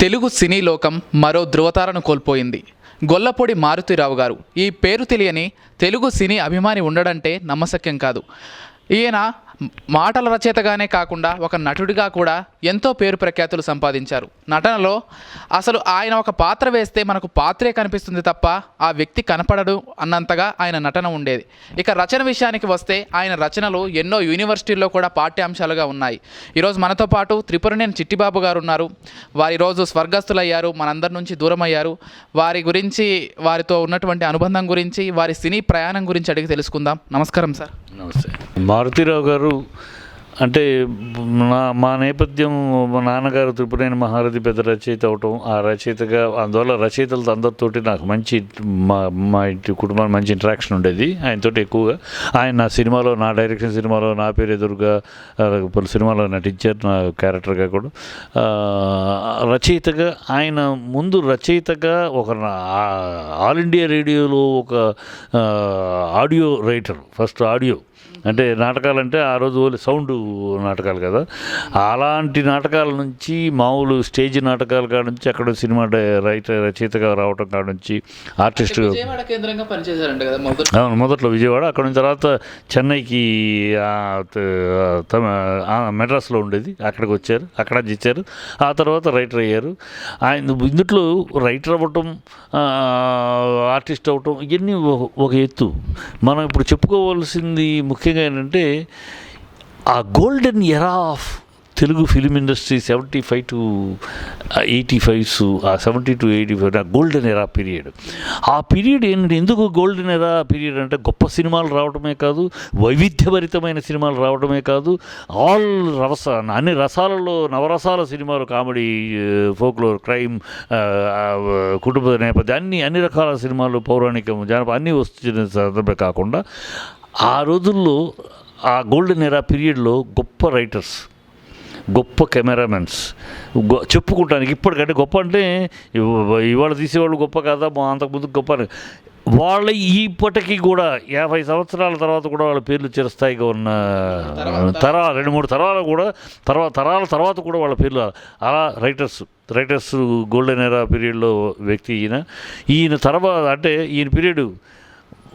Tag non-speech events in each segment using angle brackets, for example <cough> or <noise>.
తెలుగు సినీ లోకం మరో ధృవతారను కోల్పోయింది. గొల్లపొడి మారుతిరావు గారు ఈ పేరు తెలియని తెలుగు సినీ అభిమాని ఉండడంటే నమ్మశక్యం కాదు. ఈయన మాటల రచయితగానే కాకుండా ఒక నటుడిగా కూడా ఎంతో పేరు ప్రఖ్యాతులు సంపాదించారు. నటనలో అసలు ఆయన ఒక పాత్ర వేస్తే మనకు పాత్రే కనిపిస్తుంది తప్ప ఆ వ్యక్తి కనపడడు అన్నంతగా ఆయన నటన ఉండేది. ఇక రచన విషయానికి వస్తే ఆయన రచనలు ఎన్నో యూనివర్సిటీల్లో కూడా పాఠ్యాంశాలుగా ఉన్నాయి. ఈరోజు మనతో పాటు త్రిపురనేని చిట్టిబాబు గారు ఉన్నారు. వారి రోజు స్వర్గస్థులయ్యారు మనందరి నుంచి దూరం అయ్యారు వారి గురించి వారితో ఉన్నటువంటి అనుబంధం గురించి వారి సినీ ప్రయాణం గురించి అడిగి తెలుసుకుందాం. నమస్కారం సార్. నమస్తే. మారుతిరావు గారు అంటే నా మా నేపథ్యం మా నాన్నగారు త్రిపురైన మహారథి పెద్ద రచయిత అవటం ఆ రచయితగా అందువల్ల రచయితలతో అందరితోటి నాకు మంచి మా మా ఇంటి కుటుంబానికి మంచి ఇంటరాక్షన్ ఉండేది ఆయనతోటి ఎక్కువగా. ఆయన నా సినిమాలో నా డైరెక్షన్ సినిమాలో నా పేరు ఎదురుగా పలు సినిమాలో నటించారు నా క్యారెక్టర్గా కూడా. రచయితగా ఆయన ముందు రచయితగా ఒక ఆల్ ఇండియా రేడియోలో ఒక ఆడియో రైటర్ ఫస్ట్ ఆడియో. అంటే నాటకాలంటే ఆ రోజు సౌండ్ నాటకాలు కదా. అలాంటి నాటకాల నుంచి మామూలు స్టేజ్ నాటకాల కాడ నుంచి అక్కడ సినిమా రైటర్ రచయితగా రావటం కాడ నుంచి ఆర్టిస్ట్ అవును మొదట్లో విజయవాడ అక్కడ నుంచి తర్వాత చెన్నైకి మెడ్రాస్లో ఉండేది. అక్కడికి వచ్చారు అక్కడ ఇచ్చారు ఆ తర్వాత రైటర్ అయ్యారు. ఆయన ఇందుట్లో రైటర్ అవ్వటం ఆర్టిస్ట్ అవ్వటం ఇవన్నీ ఒక ఎత్తు. మనం ఇప్పుడు చెప్పుకోవాల్సింది ముఖ్యంగా ఏంటంటే ఆ golden era of Telugu film industry seventy five to eighty fives ఆ సెవెంటీ టు ఎయిటీ ఫైవ్ ఆ గోల్డెన్ ఎరా పీరియడ్ ఆ పీరియడ్ ఏంటంటే ఎందుకు గోల్డెన్ ఎరా పీరియడ్ అంటే గొప్ప సినిమాలు రావడమే కాదు వైవిధ్యభరితమైన సినిమాలు రావడమే కాదు ఆల్ రస అన్ని రసాలలో నవరసాల సినిమాలు కామెడీ ఫోక్లోర్ క్రైమ్ కుటుంబ నేపథ్యం అన్ని అన్ని రకాల సినిమాలు పౌరాణికం జానపద అన్నీ వస్తున్న సందర్భం కాకుండా ఆ రోజుల్లో ఆ గోల్డెన్ ఎరా పీరియడ్లో గొప్ప రైటర్స్ గొప్ప కెమెరామెన్స్ గొ చెప్పుకుంటానికి ఇప్పటికంటే గొప్ప అంటే ఇవ- ఇవాళ తీసేవాళ్ళు గొప్ప కాదా మా అంతకుముందు గొప్ప. వాళ్ళ ఇప్పటికీ కూడా యాభై సంవత్సరాల తర్వాత కూడా వాళ్ళ పేర్లు చిరస్థాయిగా ఉన్న తరాల రెండు మూడు తరాలు కూడా తర్వాత తరాల తర్వాత కూడా వాళ్ళ పేర్లు అలా రైటర్స్ రైటర్స్ గోల్డెన్ ఎరా పీరియడ్లో వ్యక్తి ఈయన ఈయన తర్వాత అంటే ఈయన పీరియడ్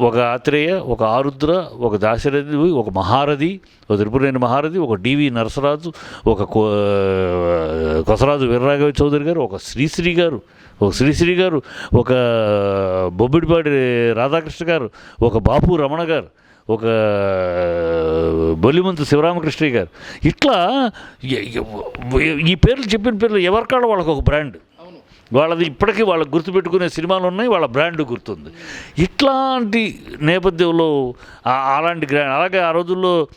ఒక ఆత్రేయ ఒక ఆరుద్ర ఒక దాశరథి ఒక మహారథి ఒక త్రిపురేణి మహారథి ఒక డివి నరసరాజు ఒక కొసరాజు వీరరాఘవ చౌదరి గారు ఒక శ్రీశ్రీ గారు ఒక శ్రీశ్రీ గారు ఒక బొబ్బిడిపాటి రాధాకృష్ణ గారు ఒక బాపు రమణ గారు ఒక బొల్లిమంతు శివరామకృష్ణ గారు. ఇట్లా ఈ పేర్లు చెప్పిన పేర్లు ఎవరికాడ వాళ్ళకి ఒక బ్రాండ్? వాళ్ళది ఇప్పటికీ వాళ్ళకి గుర్తుపెట్టుకునే సినిమాలు ఉన్నాయి వాళ్ళ బ్రాండ్ గుర్తుంది. ఇట్లాంటి నేపథ్యంలో అలాంటి గ్రాండ్ అలాగే ఆ రోజుల్లో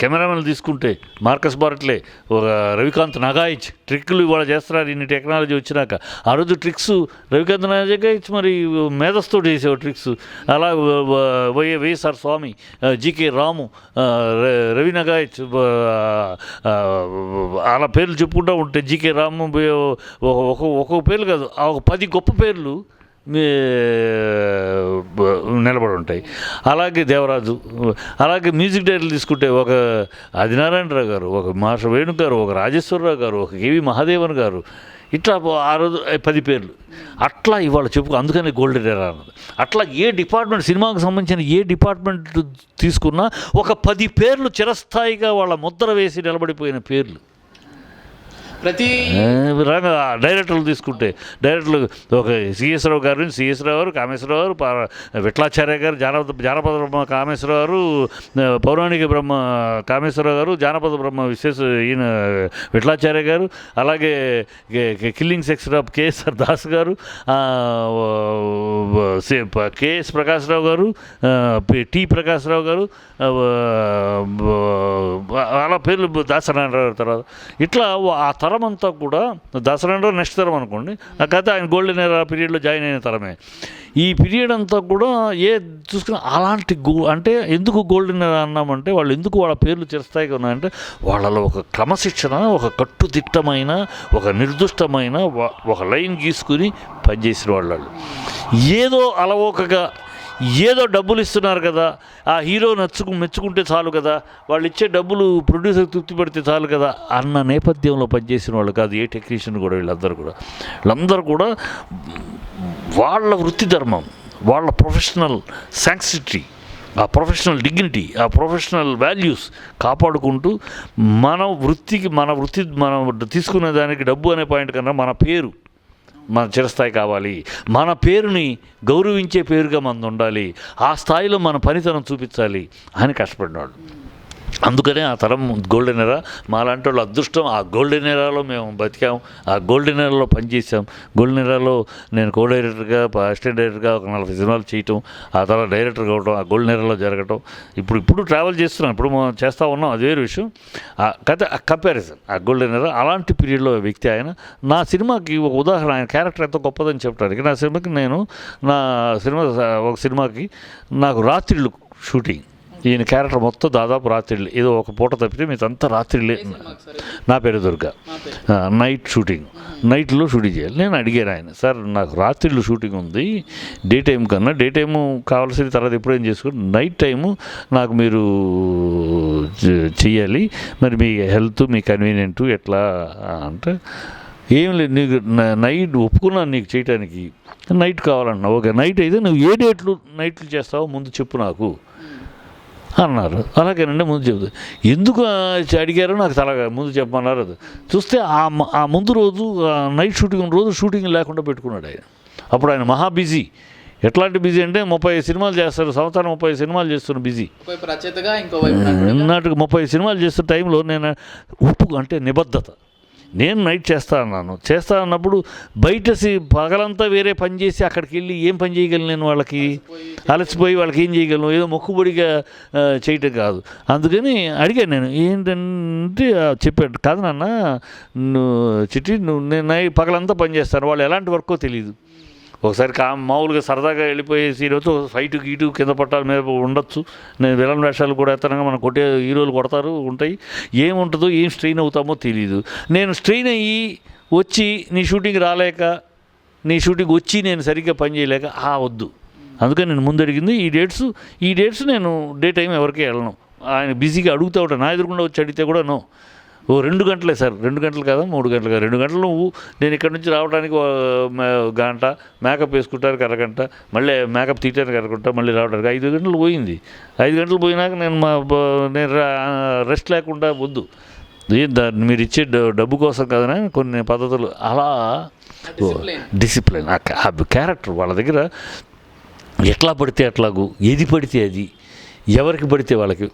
కెమెరామెన్లు తీసుకుంటే మార్కస్ బారట్లే ఒక రవికాంత్ నాగాయిచ్ ట్రిక్లు ఇవాళ చేస్తున్నారు ఇన్ని టెక్నాలజీ వచ్చినాక. ఆ రోజు ట్రిక్స్ రవికాంత్ నాగాయిచ్ మరి మేధస్తో చేసేవాడు ట్రిక్స్. అలా వ- Y YSR Swami GK Ramu ర- రవి నగాయిచ్ అలా పేర్లు చెప్పుకుంటూ ఉంటే జీకే రాము ఒక ఒక్కొక్క పేర్లు కాదు ఆ ఒక పది గొప్ప పేర్లు నిలబడి ఉంటాయి. అలాగే దేవరాజు అలాగే మ్యూజిక్ డైరెక్టర్ తీసుకుంటే ఒక ఆదినారాయణరావు గారు ఒక మాష వేణు గారు ఒక రాజేశ్వరరావు గారు ఒక కేవి మహాదేవన్ గారు ఇట్లా ఆ రోజు పది పేర్లు. అట్లా ఇవాళ చెప్పుకో అందుకని గోల్డెన్ ఎరా అన్నది. అట్లా ఏ డిపార్ట్మెంట్ సినిమాకు సంబంధించిన ఏ డిపార్ట్మెంట్ తీసుకున్నా ఒక పది పేర్లు చిరస్థాయిగా వాళ్ళ ముద్ర వేసి నిలబడిపోయిన పేర్లు. ప్రతి డైరెక్టర్లు తీసుకుంటే డైరెక్టర్లు ఒక సిఎస్ రావు గారు సిఎస్రావు గారు కామేశ్వరరావు గారు పా- విఠలాచార్య గారు జానపద జానపద బ్రహ్మ కామేశ్వరరావు గారు పౌరాణిక బ్రహ్మ కామేశ్వరరావు గారు జానపద బ్రహ్మ విశేష ఈయన విఠలాచార్య గారు అలాగే killing section of KSR Das garu KS Prakash Rao గారు టి ప్రకాశ్రావు గారు అలా పేర్లు దాసనారాయణ తర్వాత. ఇట్లా ఆ తరం అంతా కూడా దసరా నెక్స్ట్ తరం అనుకోండి. ఆ ఆయన గోల్డెన్ ఎరా పీరియడ్లో జాయిన్ అయిన తరమే. ఈ పీరియడ్ అంతా కూడా ఏ చూసుకున్న అలాంటి గో అంటే ఎందుకు గోల్డెన్ ఎరా అన్నామంటే వాళ్ళు ఎందుకు వాళ్ళ పేర్లు చిరస్థాయిగా ఉన్నాయంటే వాళ్ళలో ఒక క్రమశిక్షణ ఒక కట్టుదిట్టమైన ఒక నిర్దిష్టమైన ఒక లైన్ గీసుకుని పనిచేసిన వాళ్ళు ఏదో అలవోకగా ఏదో డబ్బులు ఇస్తున్నారు కదా ఆ హీరో నచ్చుకు మెచ్చుకుంటే చాలు కదా వాళ్ళు ఇచ్చే డబ్బులు ప్రొడ్యూసర్ తృప్తి పడితే చాలు కదా అన్న నేపథ్యంలో పనిచేసిన వాళ్ళు కాదు ఏ టెక్నీషియన్ కూడా వీళ్ళందరూ కూడా. వీళ్ళందరూ కూడా వాళ్ళ వృత్తి ధర్మం వాళ్ళ ప్రొఫెషనల్ శాంక్సిటీ ఆ ప్రొఫెషనల్ డిగ్నిటీ ఆ ప్రొఫెషనల్ వాల్యూస్ కాపాడుకుంటూ మన వృత్తికి మన వృత్తి మనం తీసుకునే దానికి డబ్బు అనే పాయింట్ కన్నా మన పేరు మన చిరస్థాయి కావాలి. మన పేరుని గౌరవించే పేరుగా మనది ఉండాలి. ఆ స్థాయిలో మన పనితనం చూపించాలి అని కష్టపడినాడు. అందుకనే ఆ తరం గోల్డెన్ ఎరా. మాలాంటి వాళ్ళు అదృష్టం ఆ గోల్డెన్ ఎరాలో మేము బతికాం. ఆ గోల్డెన్ ఎరాలో పనిచేసాం గోల్డెన్ ఎరాలో నేను కో డైరెక్టర్గా అసిస్టెంట్ డైరెక్టర్గా ఒక నలభై సినిమాలు చేయటం ఆ తర్వాత డైరెక్టర్ కావడం ఆ గోల్డెన్ ఎరాలో జరగటం. ఇప్పుడు ఇప్పుడు ట్రావెల్ చేస్తున్నాం. ఇప్పుడు మనం చేస్తూ ఉన్నాం. అది వేరే విషయం. ఆ కథ ఆ కంపారిజన్ ఆ గోల్డెన్ ఎరా అలాంటి పీరియడ్లో వ్యక్తి ఆయన నా సినిమాకి ఒక ఉదాహరణ. ఆయన క్యారెక్టర్ ఎంతో గొప్పదని చెప్పడానికి నా సినిమాకి నేను నా సినిమా ఒక సినిమాకి నాకు రాత్రిళ్ళు షూటింగ్. ఈయన క్యారెక్టర్ మొత్తం దాదాపు రాత్రిళ్ళు. ఏదో ఒక పూట తప్పితే మీదంతా రాత్రిళ్ళే. నా పేరు దుర్గా. Night shooting. నైట్లో షూటింగ్ చేయాలి. నేను అడిగాను ఆయన సార్ నాకు రాత్రిళ్ళు షూటింగ్ ఉంది. డే టైం కన్నా డే టైము కావాల్సిన తర్వాత ఎప్పుడేం చేసుకోండి నైట్ టైము నాకు మీరు చెయ్యాలి. మరి మీ హెల్త్ మీ కన్వీనియంట్ ఎట్లా అంటే ఏం లేదు నీకు న- నైట్ ఒప్పుకున్నాను నీకు చేయటానికి. నైట్ కావాలన్నా ఓకే నైట్ అయితే నువ్వు ఏ డేట్లు నైట్లు చేస్తావో ముందు చెప్పు నాకు. అన్నారు. అలాగేనండి ముందు చెబుతా. ఎందుకు అడిగారో నాకు తలగా ముందు చెప్పమన్నారు అది. చూస్తే ఆ ముందు రోజు నైట్ షూటింగ్ ఉన్న రోజు షూటింగ్ లేకుండా పెట్టుకున్నాడు ఆయన. అప్పుడు ఆయన మహా బిజీ. ఎట్లాంటి బిజీ అంటే ముప్పై సినిమాలు చేస్తారు సంవత్సరం ముప్పై సినిమాలు చేస్తున్న బిజీ. నాటికి ముప్పై సినిమాలు చేస్తున్న టైంలో నేను ఉప్పు అంటే నిబద్ధత. నేను నైట్ చేస్తా అన్నాను. చేస్తా అన్నప్పుడు బయట పగలంతా వేరే పని చేసి అక్కడికి వెళ్ళి ఏం పని చేయగలను నేను వాళ్ళకి? అలసిపోయి వాళ్ళకి ఏం చేయగలను? ఏదో మొక్కుబడిగా చేయటం కాదు. అందుకని అడిగాను నేను ఏంటంటే చెప్పాడు కాదు నాన్న నువ్వు చిట్టి నువ్వు నేను పగలంతా పని చేస్తాను. వాళ్ళు ఎలాంటి వర్కో తెలియదు ఒకసారి కా మామూలుగా సరదాగా వెళ్ళిపోయేసి ఈరోజు ఫైట్ గీటు కింద పట్టాల మీద ఉండొచ్చు. నేను విలన్ వేషాలు కూడా ఎత్తనంగా మనం కొట్టే హీరోలు కొడతారు ఉంటాయి. ఏముంటుందో ఏం స్ట్రెయిన్ అవుతామో తెలియదు నేను స్ట్రెయిన్ అయ్యి వచ్చి నీ షూటింగ్ రాలేక నీ షూటింగ్ వచ్చి నేను సరిగ్గా పని చేయలేక ఆ వద్దు. అందుకని నేను ముందు అడిగింది ఈ డేట్స్ ఈ డేట్స్ నేను డే టైం ఎవరికి వెళ్ళను. ఆయన బిజీగా అడుగుతా ఉంటాను నా ఎదురుకుండా వచ్చి అడిగితే కూడా నో. ఓ రెండు గంటలే సార్ రెండు గంటలు కదా మూడు గంటలు కదా. రెండు గంటలు నువ్వు నేను ఇక్కడ నుంచి రావడానికి గంట మేకప్ వేసుకుంటానికి అరగంట మళ్ళీ మేకప్ తీయటానికి అరగంట మళ్ళీ రావడానికి ఐదు గంటలు పోయింది. ఐదు గంటలు పోయినాక నేను మా నేను రెస్ట్ లేకుండా వద్దు. దాన్ని మీరు ఇచ్చే డ- డబ్బు కోసం కదనే కొన్ని పద్ధతులు. అలా డిసిప్లిన్ ఆ క్యారెక్టర్ వాళ్ళ దగ్గర ఎట్లా పడితే అట్లాగూ ఏది పడితే అది ఎవరికి పడితే వాళ్ళకి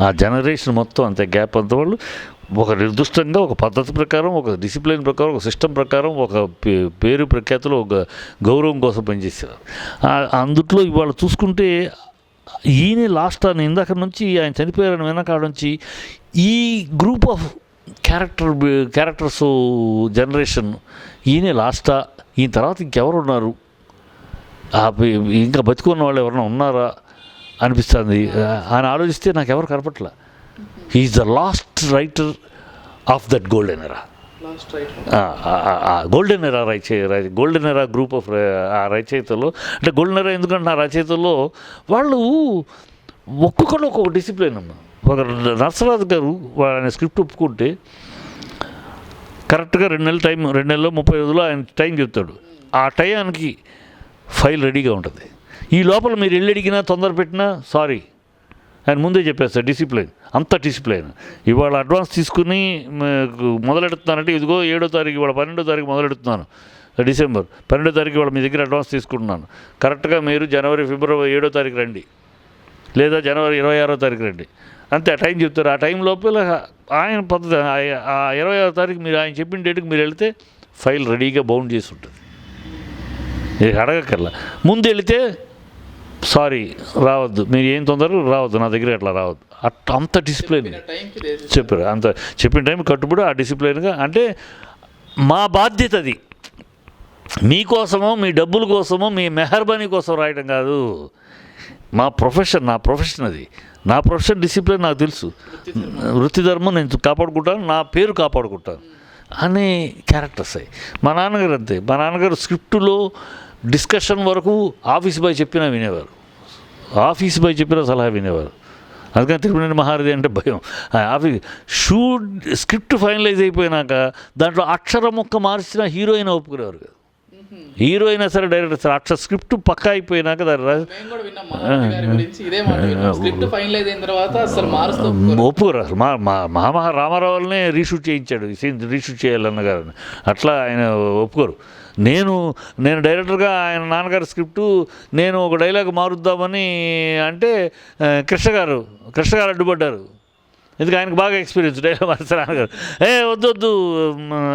ఆ జనరేషన్ మొత్తం అంతే గ్యాప్ అంత వాళ్ళు ఒక నిర్దిష్టంగా ఒక పద్ధతి ప్రకారం ఒక డిసిప్లిన్ ప్రకారం ఒక సిస్టమ్ ప్రకారం ఒక పే- పేరు ప్రఖ్యాతులు ఒక గౌరవం కోసం పనిచేసేవారు. అందుట్లో ఇవాళ చూసుకుంటే ఈయన లాస్ట్ అని ఇందాక నుంచి ఆయన చనిపోయారని వెనకాడ నుంచి ఈ group of character characters generation ఈయనే లాస్టా? ఈయన తర్వాత ఇంకెవరు ఉన్నారు ఇంకా బతికున్న వాళ్ళు ఎవరైనా ఉన్నారా? అనిపిస్తుంది. ఆయన ఆలోచిస్తే నాకు ఎవరు కనపట్ల he's the last writer of that golden era golden era రచయ golden era group of ఆ రచయితలు. అంటే గోల్డెన్ ఎరా ఎందుకంటే ఆ రచయితల్లో వాళ్ళు ఒక్కొక్కరు ఒక్కొక్క డిసిప్లిన్ అన్న ఒక నర్సరాజు గారు ఆయన స్క్రిప్ట్ ఒప్పుకుంటే కరెక్ట్గా రెండు నెలల టైం రెండు నెలలు ముప్పై రోజులు ఆయన టైం చెప్తాడు. ఆ టైంకి ఫైల్ రెడీగా ఉంటుంది. ఈ లోపల మీరు వెళ్ళి అడిగినా తొందర పెట్టినా సారీ. ఆయన ముందే చెప్పేస్తారు డిసిప్లైన్. అంత డిసిప్లైన్. ఇవాళ అడ్వాన్స్ తీసుకుని మొదలెడుతున్నానంటే ఇదిగో ఏడో తారీఖు ఇవాళ పన్నెండో తారీఖు మొదలెడుతున్నాను. డిసెంబర్. పన్నెండో తారీఖు ఇవాళ మీ దగ్గర అడ్వాన్స్ తీసుకుంటున్నాను. కరెక్ట్గా మీరు జనవరి ఫిబ్రవరి ఏడో తారీఖు రండి. లేదా జనవరి ఇరవై ఆరో తారీఖు రండి. అంతే ఆ టైం చెప్తారు. ఆ టైం లోపల ఆయన పద్ధతి ఆ- ఆ ఇరవై ఆరో తారీఖు మీరు ఆయన చెప్పిన డేట్కి మీరు వెళితే ఫైల్ రెడీగా బౌండ్ చేసి ఉంటుంది. అడగక్కర్లా. ముందు వెళితే సారీ రావద్దు. మీరు ఏం తొందర రావద్దు నా దగ్గర అట్లా రావద్దు. అట్ అంత డిసిప్లిన్ చెప్పారు అంత చెప్పిన టైం కట్టుబడి ఆ డిసిప్లిన్గా అంటే మా బాధ్యత అది. మీకోసమో మీ డబ్బుల కోసమో మీ మెహర్బానీ కోసం రాయడం కాదు. మా ప్రొఫెషన్ నా ప్రొఫెషన్ అది. నా ప్రొఫెషన్ డిసిప్లిన్ నాకు తెలుసు. వృత్తి ధర్మం నేను కాపాడుకుంటాను నా పేరు కాపాడుకుంటాను. అనే క్యారెక్టర్స్ అవి మా నాన్నగారు అంతే. మా నాన్నగారు స్క్రిప్టులో డిస్కషన్ వరకు ఆఫీస్ బాయ్ చెప్పినా వినేవారు. ఆఫీస్ బాయ్ చెప్పిన సలహా వినేవారు. అందుకని తిరుమల మహారథి అంటే భయం. ఆఫీస్ షూట్ స్క్రిప్ట్ ఫైనలైజ్ అయిపోయినాక దాంట్లో అక్షరం ముక్క మార్చిన హీరోయిన్ ఒప్పుకునేవారు కదా. హీరో అయినా సరే డైరెక్టర్ సరే అక్షర స్క్రిప్ట్ పక్కా అయిపోయినాక మేము గారి ఒప్పుకోరు అసలు మా మా మహామహా రామారావులనే రీషూట్ చేయించాడు ఈ సీన్ రీషూట్ చేయాలన్న గారిని అట్లా ఆయన ఒప్పుకోరు. నేను నేను డైరెక్టర్గా ఆయన నాన్నగారి స్క్రిప్టు నేను ఒక డైలాగ్ మారుద్దామని అంటే కృష్ణ గారు కృష్ణ గారు అడ్డుపడ్డారు. ఎందుకు ఆయనకు బాగా ఎక్స్పీరియన్స్ డైలాగ్ మారుస్తారు ఏ వద్దు వద్దు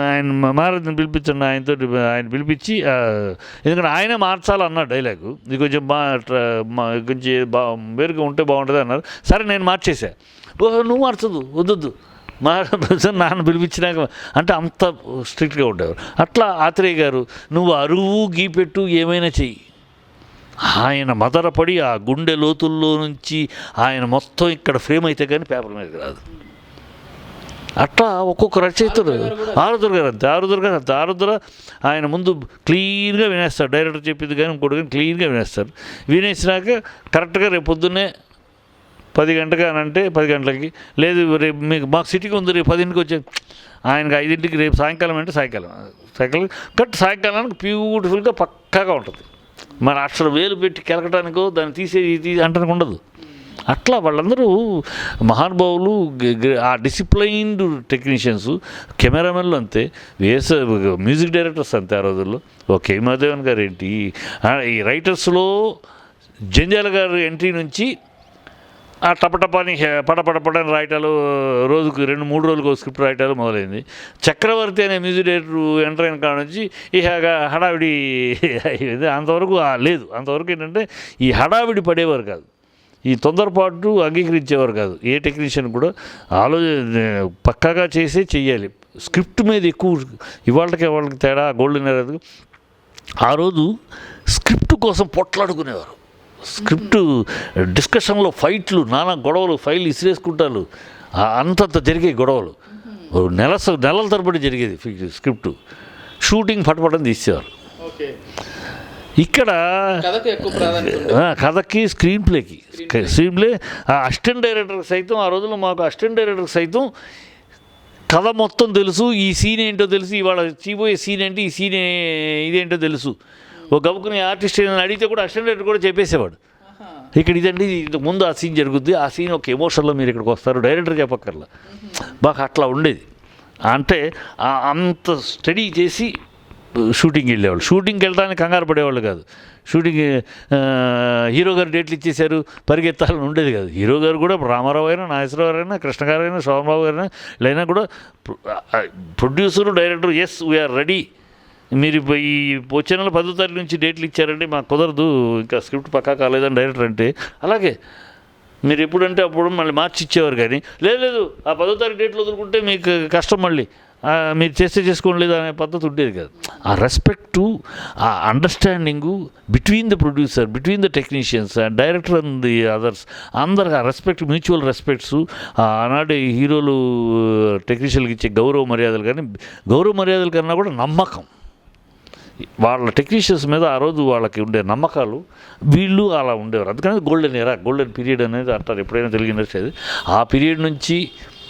ఆయన మారద్దని పిలిపించండి ఆయనతో ఆయన పిలిపించి ఎందుకంటే ఆయనే మార్చాలన్నాడు డైలాగ్ ఇది కొంచెం బా కొంచెం బా వేరుగా ఉంటే బాగుంటుంది అన్నారు. సరే నేను మార్చేసా. నువ్వు మార్చదు వద్దొద్దు మా <laughs> నాన్న పిలిపించినాక అంటే అంత స్ట్రిక్ట్గా ఉండేవారు. అట్లా ఆత్రేయ గారు నువ్వు అరువు గీపెట్టు ఏమైనా చెయ్యి. ఆయన మదరపడి ఆ గుండె లోతుల్లో నుంచి ఆయన మొత్తం ఇక్కడ ఫ్రేమ్ అయితే కానీ పేపర్ మీద రాదు. అట్లా ఒక్కొక్క రచయితలు. ఆరుద్ర గారు అంతే ఆరుద్ర గారు అంతే. ఆరుద్ర ఆయన ముందు క్లీన్గా వినేస్తారు డైరెక్టర్ చెప్పింది కానీ ఇంకోటి కానీ క్లీన్గా వినేస్తారు వినేసినాక కరెక్ట్గా రేపు పొద్దున్నే పది గంటగా అని అంటే పది గంటలకి లేదు రేపు మీకు మాకు సిటీకి ఉంది రేపు పదింటికి వచ్చే ఆయనకి ఐదింటికి రేపు సాయంకాలం అంటే సాయంకాలం. సాయంకాలం కట్ సాయంకాలానికి బ్యూటిఫుల్గా పక్కాగా ఉంటుంది. మరి అసలు వేలు పెట్టి కెలకటానికో దాన్ని తీసేది తీసి అంటానికి ఉండదు. అట్లా వాళ్ళందరూ మహానుభావులు ఆ డిసిప్లైన్డ్ టెక్నీషియన్స్ కెమెరామెన్లు అంతే వేస మ్యూజిక్ డైరెక్టర్స్ అంతే ఆ రోజుల్లో. ఓకే మాధవన్ గారు ఏంటి ఈ రైటర్స్లో జంజాల గారు ఎంట్రీ నుంచి ఆ టపటపాని పడపడపడని రాయటాలు రోజుకు రెండు మూడు రోజులకు స్క్రిప్ట్ రాయటాలు మొదలైంది. చక్రవర్తి అనే మ్యూజిక్ డైరెక్టర్ ఎంటర్ అయిన కాడ నుంచి ఈ హడావిడి అయ్యేది. అంతవరకు లేదు. అంతవరకు ఏంటంటే ఈ హడావిడి పడేవారు కాదు. ఈ తొందరపాటు అంగీకరించేవారు కాదు. ఏ టెక్నీషియన్ కూడా ఆలోచన పక్కాగా చేసే చెయ్యాలి. స్క్రిప్ట్ మీద ఎక్కువ ఇవాళకి వాళ్ళకి తేడా గోల్డెన్ ఎరా ఆ రోజు స్క్రిప్ట్ కోసం పొట్లాడుకునేవారు. స్క్రిప్ట్ డిస్కషన్లో ఫైట్లు నానా గొడవలు ఫైల్ ఇసిరేసుకుంటారు. అంతంత జరిగే గొడవలు. నెల నెలల తరబడి జరిగేది స్క్రిప్ట్. షూటింగ్ పటపటం తీసేవారు. ఇక్కడ కథకు స్క్రీన్ ప్లేకి స్క్రీన్ ప్లే ఆ అసిస్టెంట్ డైరెక్టర్ సైతం ఆ రోజుల్లో మాకు అసిస్టెంట్ డైరెక్టర్ సైతం కథ మొత్తం తెలుసు ఈ సీన్ ఏంటో తెలుసు ఇవాళ చీపోయే సీన్ ఏంటి ఈ సీన్ ఇదేంటో తెలుసు. ఒక గబుకుని ఆర్టిస్ట్ అడిగితే కూడా అసిస్టెంట్ డైరెక్టర్ కూడా చెప్పేసేవాడు. ఇక్కడ ఇదండి ఇది ముందు ఆ సీన్ జరుగుద్ది ఆ సీన్ ఒక ఎమోషన్లో మీరు ఇక్కడికి వస్తారు డైరెక్టర్ చెప్పక్కర్లా. బాగా అట్లా ఉండేది. అంటే అంత స్టడీ చేసి షూటింగ్కి వెళ్ళేవాళ్ళు. షూటింగ్కి వెళ్ళడానికి కంగారు పడేవాళ్ళు కాదు. షూటింగ్ హీరో గారు డేట్లు ఇచ్చేశారు పరిగెత్తాలని ఉండేది కాదు. హీరో గారు కూడా రామారావు అయినా నాగేశ్వరరావు అయినా కృష్ణ గారు అయినా శోభనబాబు గారు అయినా వీళ్ళైనా కూడా producer director yes we are ready. మీరు ఇప్పుడు ఈ వచ్చే నెల పదో తారీఖు నుంచి డేట్లు ఇచ్చారంటే మాకు కుదరదు ఇంకా స్క్రిప్ట్ పక్కా కాలేదని డైరెక్టర్ అంటే. అలాగే మీరు ఎప్పుడంటే అప్పుడు మళ్ళీ మార్చి ఇచ్చేవారు కానీ. లేదు లేదు ఆ పదో తారీఖు డేట్లు వదులుకుంటే మీకు కష్టం మళ్ళీ. మీరు చేస్తే చేసుకోండి లేదు అనే పద్ధతి ఉండేది కాదు. ఆ రెస్పెక్టు ఆ understanding between the producer between the technicians director and the others అందరికి ఆ రెస్పెక్ట్ మ్యూచువల్ రెస్పెక్ట్స్ ఆనాటి హీరోలు టెక్నీషియన్కి ఇచ్చే గౌరవ మర్యాదలు కానీ గౌరవ మర్యాదల కన్నా కూడా నమ్మకం. వాళ్ళ టెక్నీషియన్స్ మీద ఆ రోజు వాళ్ళకి ఉండే నమ్మకాలు వీళ్ళు అలా ఉండేవారు. అందుకని గోల్డెన్ ఎరా గోల్డెన్ పీరియడ్ అనేది అంటారు. ఎప్పుడైనా తెలుగు ఇండస్ట్రీ ఆ పీరియడ్ నుంచి